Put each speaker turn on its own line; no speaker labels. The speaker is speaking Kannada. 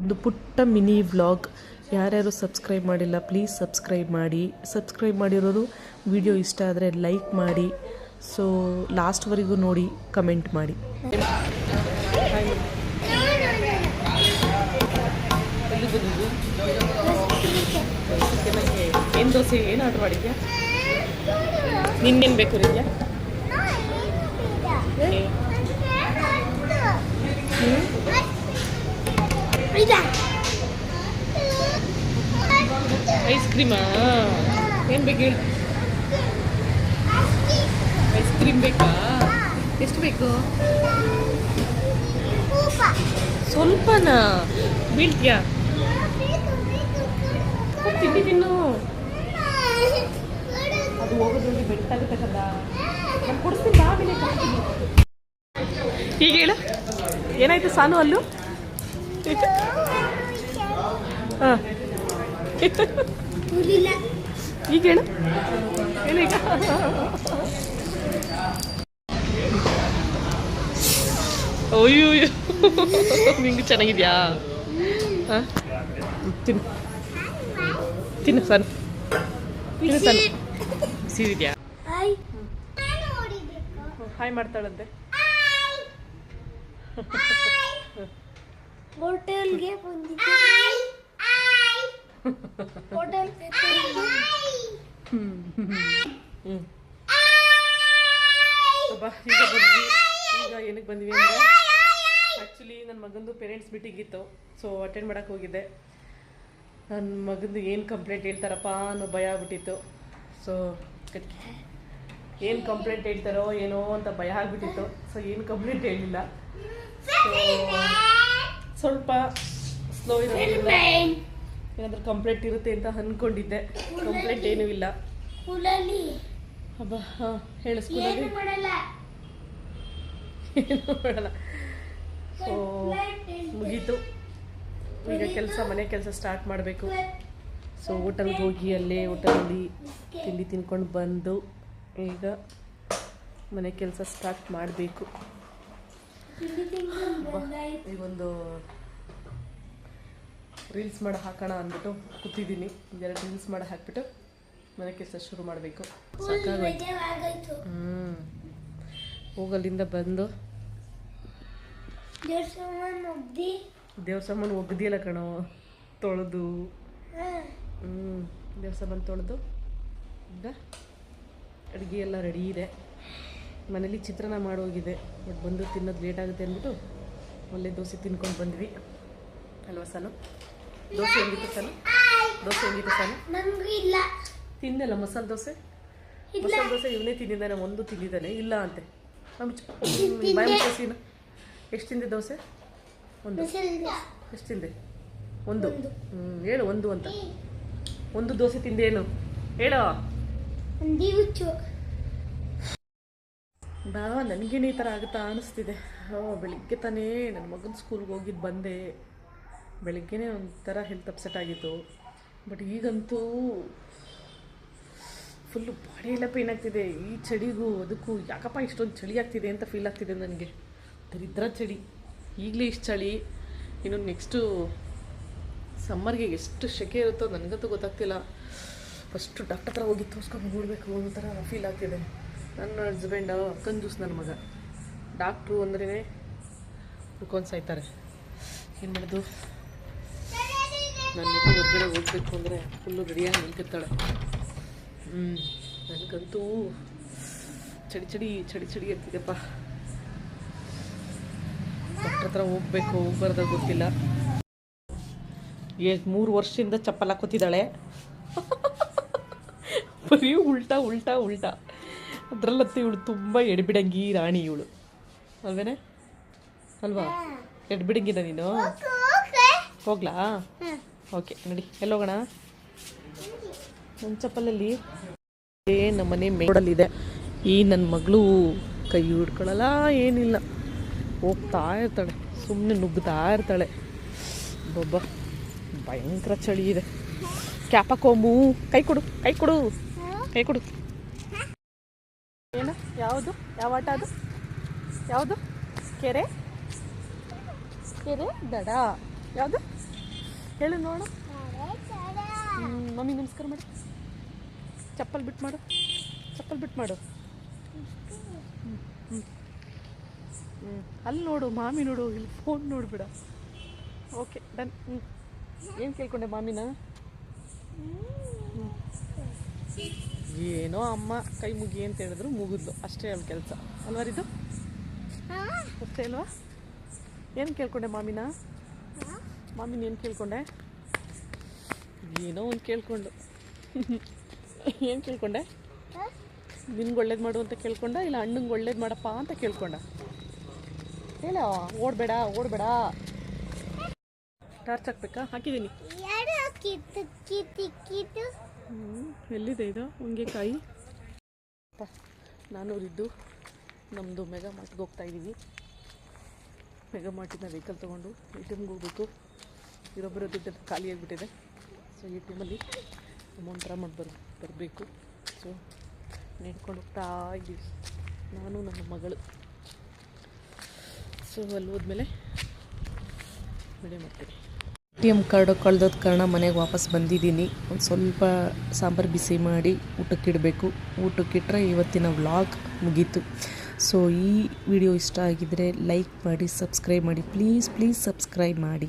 ಒಂದು ಪುಟ್ಟ ಮಿನಿ ವ್ಲಾಗ್. ಯಾರ್ಯಾರು ಸಬ್ಸ್ಕ್ರೈಬ್ ಮಾಡಿಲ್ಲ ಪ್ಲೀಸ್ ಸಬ್ಸ್ಕ್ರೈಬ್ ಮಾಡಿ. ಸಬ್ಸ್ಕ್ರೈಬ್ ಮಾಡಿರೋರು ವಿಡಿಯೋ ಇಷ್ಟ ಆದರೆ ಲೈಕ್ ಮಾಡಿ. ಸೊ ಲಾಸ್ಟ್ವರೆಗೂ ನೋಡಿ ಕಮೆಂಟ್ ಮಾಡಿ. ಏನು ದೋಸೆ, ಏನು ಆರ್ಡ್ರ್ ಮಾಡಿದ್ಯಾ? ನಿನ್ನೇನು ಬೇಕು ರೀ ಕ್ರೀಮಾ ಏನು ಬೇಕು ಹೇಳಿ. ಐಸ್ ಕ್ರೀಮ್ ಬೇಕಾ? ಎಷ್ಟು ಬೇಕು? ಸ್ವಲ್ಪನಾ? ಬೀಳ್ತೀಯಾ? ತಿಂಡಿ ತಿನ್ನು. ಅದು ಹೋಗೋದ್ರಲ್ಲಿ ಬೆಟ್ಟಾಗುತ್ತೆ ಕದಾ ನಾನು ಕೊಡಿಸ್ತೀನಿ, ಬಾ ಕೊಡ್ತೀನಿ ಈಗ ಹೇಳು. ಏನಾಯ್ತು ಸಾನು ಅಲ್ಲೂ? ಹಾಂ. ಈಗ ಹೇಳು. ಈಗ. ಅಯ್ಯೋ ನಿಂಗೆ ಚೆನ್ನಾಗಿದ್ಯಾ? ಹಾಂ? ತಿನ್ನು. ತಿನ್ನು ಸಣ್ಣ ತಿನ್ನು ಸಣ್ಣ ಸಿರಿದ್ಯಾ? ಹಾಯ್. ಮಾಡ್ತಾಳಂತೆ.
ಹೋಟೆಲ್ಗೆ ಬಂದಿದ್ದೆ. ಹೋಟೆಲ್
ಈಗ ಬಂದ್ವಿ. ಈಗ ಏನಕ್ಕೆ ಬಂದ್ವಿ ಅಂದರೆ ಆ್ಯಕ್ಚುಲಿ ನನ್ನ ಮಗಂದು ಪೇರೆಂಟ್ಸ್ ಮೀಟಿಂಗ್ ಇತ್ತು. ಸೊ ಅಟೆಂಡ್ ಮಾಡೋಕ್ಕೆ ಹೋಗಿದ್ದೆ. ನನ್ನ ಮಗಂದು ಏನು ಕಂಪ್ಲೇಂಟ್ ಹೇಳ್ತಾರಪ್ಪ ಅನ್ನೋ ಭಯ ಆಗ್ಬಿಟ್ಟಿತ್ತು. ಸೊ ಏನು ಕಂಪ್ಲೇಂಟ್ ಹೇಳ್ತಾರೋ ಏನೋ ಅಂತ ಭಯ ಆಗ್ಬಿಟ್ಟಿತ್ತು. ಸೊ ಏನು ಕಂಪ್ಲೇಂಟ್ ಹೇಳಿಲ್ಲ. ಸೊ ಸ್ವಲ್ಪ ಸ್ಲೋ ಇರೋದ್ರಿಂದ ಏನಾದರೂ ಕಂಪ್ಲೇಂಟ್ ಇರುತ್ತೆ ಅಂತ ಅಂದ್ಕೊಂಡಿದ್ದೆ ಕಂಪ್ಲೇಂಟ್ ಏನೂ ಇಲ್ಲ.
ಸ್ಕೂಲಲ್ಲಿ
ಹಬ್ಬ ಹಾಂ ಹೇಳು ಸ್ಕೂಲಲ್ಲಿ
ಏನು ಮಾಡಲ್ಲ.
ಸೊ ಮುಗೀತು. ಈಗ ಕೆಲಸ ಮನೆ ಕೆಲಸ ಸ್ಟಾರ್ಟ್ ಮಾಡಬೇಕು. ಸೊ ಹೋಟೆಲ್ಗೆ ಹೋಗಿ ಅಲ್ಲೇ ಹೋಟೆಲಲ್ಲಿ ತಿಂಡಿ ತಿನ್ಕೊಂಡು ಬಂದು ಈಗ ಮನೆ ಕೆಲಸ ಸ್ಟಾರ್ಟ್ ಮಾಡಬೇಕು. ಈಗೊಂದು ರೀಲ್ಸ್ ಮಾಡಿ ಹಾಕೋಣ ಅಂದ್ಬಿಟ್ಟು ಕೂತಿದ್ದೀನಿ. ಎರಡು ರೀಲ್ಸ್ ಮಾಡಿ ಹಾಕ್ಬಿಟ್ಟು ಮನೆ ಕೆಲಸ ಶುರು ಮಾಡಬೇಕು. ಹ್ಞೂ ಹೋಗಲ್ಲಿಂದ ಬಂದು ದೇವ್ರ ಸಾಮಾನು ಒಗ್ದಿಯಲ್ಲ ಕಣೋ ತೊಳೆದು. ಹ್ಞೂ ದೇವ್ರ ಸಾಮಾನು ತೊಳೆದು ಈಗ ಅಡುಗೆ ಎಲ್ಲ ರೆಡಿ ಇದೆ. ಮನೇಲಿ ಚಿತ್ರಾನ್ನ ಮಾಡೋಗಿದೆ. ಬಟ್ ಬಂದು ತಿನ್ನೋದು ಲೇಟ್ ಆಗುತ್ತೆ ಅಂದ್ಬಿಟ್ಟು ಒಳ್ಳೆ ದೋಸೆ ತಿನ್ಕೊಂಡು ಬಂದ್ವಿ. ಅಲ್ವಾ ಸಾನು? ದೋಸೆ ಹೆಂಗಿತ್ತು ಸಾನು ದೋಸೆ ಹೆಂಗಿತ್ತು
ನನ್ಗೂ ಇಲ್ಲ.
ತಿನ್ನಲ್ಲ ಮಸಾಲೆ ದೋಸೆ? ಮಸಾಲ ದೋಸೆ ಇವನೇ ತಿಂದಿದ್ದಾನೆ ಒಂದು ತಿಂದಿದ್ದಾನೆ ಇಲ್ಲ ಅಂತೆ. ಬಾಯಿ ಎಷ್ಟು ತಿಂದೆ ದೋಸೆ? ಒಂದು. ಎಷ್ಟು ತಿಂದೆ? ಒಂದು. ಹ್ಞೂ ಹೇಳು ಒಂದು ಅಂತ. ಒಂದು ದೋಸೆ ತಿಂದೇನು ಹೇಳೋ.
ಹಂದಿ ಹುಚ್ಚು.
ಬಾ ನನಗೇನು ಈ ಥರ ಆಗುತ್ತಾ ಅನಿಸ್ತಿದೆ. ಬೆಳಿಗ್ಗೆ ತಾನೇ ನನ್ನ ಮಗನ ಸ್ಕೂಲ್ಗೆ ಹೋಗಿದ್ದು ಬಂದೆ. ಬೆಳಿಗ್ಗೆನೇ ಒಂಥರ ಹೆಲ್ತ್ ಅಪ್ಸೆಟ್ ಆಗಿತ್ತು. ಬಟ್ ಈಗಂತೂ ಫುಲ್ಲು ಬಾಡಿ ಎಲ್ಲ ಪೇನ್ ಆಗ್ತಿದೆ. ಈ ಚಳಿಗೂ ಅದಕ್ಕೂ ಯಾಕಪ್ಪ ಇಷ್ಟೊಂದು ಚಳಿ ಆಗ್ತಿದೆ ಅಂತ ಫೀಲ್ ಆಗ್ತಿದೆ ನನಗೆ. ದರಿದ್ರ ಚಳಿ. ಈಗಲೇ ಇಷ್ಟು ಚಳಿ. ಇನ್ನು ನೆಕ್ಸ್ಟು ಸಮ್ಮರ್ಗೆ ಎಷ್ಟು ಸೆಕೆ ಇರುತ್ತೋ ನನಗಂತೂ ಗೊತ್ತಾಗ್ತಿಲ್ಲ. ಫಸ್ಟು ಡಾಕ್ಟರ್ ಹತ್ರ ಹೋಗಿ ತೋರಿಸ್ಕೊಂಡು ನೋಡಬೇಕು ಅನ್ನೋ ಥರ ಫೀಲ್ ಆಗ್ತಿದೆ. ನನ್ನ ಹಸ್ಬೆಂಡ್ ಕಂಜೂಸ್ ನನ್ನ ಮಗ. ಡಾಕ್ಟ್ರು ಅಂದ್ರೇ ಹುಡ್ಕೊಂಡು ಸಾಯ್ತಾರೆ. ಏನು ಮಾಡೋದು? ನನ್ನ ಮಗು ಹೊರಗಡೆ ಹೋಗ್ಬೇಕು ಅಂದರೆ ಫುಲ್ಲು ರೆಡಿಯಾಗಿ ನಿಂತಿರ್ತಾಳೆ. ನನಗಂತೂ ಚಡಿ ಚಡಿ ಚಡಿ ಚಡಿ ಇರ್ತಿದೆಪ್ಪ ಡಾಕ್ಟರ್ ಹತ್ರ ಹೋಗ್ಬೇಕು, ಹೋಗ್ಬಾರ್ದ ಗೊತ್ತಿಲ್ಲ. ಈಗ ಮೂರು ವರ್ಷದಿಂದ ಚಪ್ಪಲ್ ಹಾಕೋತಿದ್ದಾಳೆ ಬರೀ ಉಲ್ಟಾ ಉಲ್ಟಾ ಉಲ್ಟಾ. ಅದರಲ್ಲಂತೂ ಇವಳು ತುಂಬ ಎಡ್ಬಿಡಂಗಿ ರಾಣಿ ಇವಳು. ಅಲ್ವೇನೆ? ಅಲ್ವಾ? ಎಡ್ಬಿಡಂಗಿದ ನೀನು? ಹೋಗ್ಲಾ? ಓಕೆ, ನಡಿ. ಎಲ್ಲೋಗೋಣ? ನನ್ನ ಚಪ್ಪಲಲ್ಲಿ ನಮ್ಮ ನಮ್ಮನೆ ಮೇಡಲ್ಲಿದೆ ಈ ನನ್ನ ಮಗಳು ಕೈ ಹಿಡ್ಕೊಳ್ಳಲ್ಲ ಏನಿಲ್ಲ. ಹೋಗ್ತಾ ಇರ್ತಾಳೆ ಸುಮ್ಮನೆ ನುಗ್ತಾ ಇರ್ತಾಳೆ. ಬೊಬ್ಬ, ಭಯಂಕರ ಚಳಿ ಇದೆ. ಕ್ಯಾಪ ಕೊಂಬು, ಕೈ ಕೊಡು ಕೈ ಕೊಡು ಕೈ ಕೊಡು. ಏನು? ಯಾವುದು? ಯಾವ ಆಟ ಅದು? ಯಾವುದು? ಕೆರೆ? ಕೆರೆ ದಡ. ಯಾವುದು? ಹೇಳು ನೋಡು. ಮಮ್ಮಿ ನಮಸ್ಕಾರ ಮಾಡು. ಚಪ್ಪಲ್ ಬಿಟ್ಟು ಮಾಡು. ಚಪ್ಪಲ್ ಬಿಟ್ಟು ಮಾಡು. ಹ್ಞೂ ಅಲ್ಲಿ ನೋಡು, ಮಾಮಿ ನೋಡು, ಇಲ್ಲಿ ಫೋನ್ ನೋಡ್ಬಿಡ. ಓಕೆ ಡನ್ ಹ್ಞೂ ಏನು ಕೇಳ್ಕೊಂಡೆ ಮಾಮಿನ. ಏನೋ ಅಮ್ಮ ಕೈ ಮುಗಿ ಅಂತ ಹೇಳಿದ್ರು, ಮುಗಿದ್ಲು. ಅಷ್ಟೇ ಅವ್ಳ ಕೆಲಸ. ಅಲ್ವಾ ಇದು ಅಷ್ಟೇ ಅಲ್ವಾ? ಏನು ಕೇಳ್ಕೊಂಡೆ ಮಾಮಿನ? ಮಾಮಿನ ಏನು ಕೇಳ್ಕೊಂಡೆ? ಏನೋ ಒಂದು ಕೇಳ್ಕೊಂಡು. ಏನು ಕೇಳ್ಕೊಂಡೆ? ನಿನ್ಗೆ ಒಳ್ಳೇದು ಮಾಡು ಅಂತ ಕೇಳ್ಕೊಂಡ ಇಲ್ಲ ಅಣ್ಣಂಗೆ ಒಳ್ಳೇದು ಮಾಡಪ್ಪ ಅಂತ ಕೇಳ್ಕೊಂಡ? ಹೇಳ ಓಡಬೇಡ ಓಡಬೇಡ. ಟಾರ್ಚ್ ಹಾಕ್ಬೇಕಾ? ಹಾಕಿದ್ದೀನಿ. ಎಲ್ಲಿದೆ ಇದು? ಹೊಂಗೆಕಾಯಿ ನಾನು ನಾನೂರಿದ್ದು ನಮ್ಮದು ಮೆಗಾ ಮಾರ್ಟ್ಗೆ ಹೋಗ್ತಾ ಇದ್ದೀವಿ ಮೆಗಾ ಮಾರ್ಟಿನ ವೆಹಿಕಲ್ ತೊಗೊಂಡು ಎ ಟಿ ಎಮ್ಗೆ ಹೋಗ್ಬೇಕು. ಇರೊಬ್ಬರ ದುಡ್ಡು ಖಾಲಿ ಆಗಿಬಿಟ್ಟಿದೆ. ಸೊ ಈ ಟೈಮಲ್ಲಿ ಅಮೌಂಟ್ ಡ್ರಾ ಮಾಡಿ ಬರ್, ಬರಬೇಕು. ಸೊ ನೆಡ್ಕೊಂಡು ಹೋಗ್ತಾ ಇದ್ದೀವಿ. ನಾನು, ನನ್ನ ಮಗಳು. ಸೊ ಅಲ್ಲಿ ಹೋದ್ಮೇಲೆ ವಿಡಿಯೋ ಮಾಡ್ತೀನಿ. ಎ ಟಿ ಎಂ ಕಾರ್ಡು ಕಳೆದೋದ ಕಾರಣ ಮನೆಗೆ ವಾಪಸ್ ಬಂದಿದ್ದೀನಿ. ಒಂದು ಸ್ವಲ್ಪ ಸಾಂಬಾರು ಬಿಸಿ ಮಾಡಿ ಊಟಕ್ಕಿಡಬೇಕು ಊಟಕ್ಕಿಟ್ಟರೆ ಇವತ್ತಿನ ವ್ಲಾಗ್ ಮುಗೀತು. ಸೊ ಈ ವಿಡಿಯೋ ಇಷ್ಟ ಆಗಿದರೆ ಲೈಕ್ ಮಾಡಿ, ಸಬ್ಸ್ಕ್ರೈಬ್ ಮಾಡಿ. ಪ್ಲೀಸ್ ಪ್ಲೀಸ್ ಸಬ್ಸ್ಕ್ರೈಬ್ ಮಾಡಿ.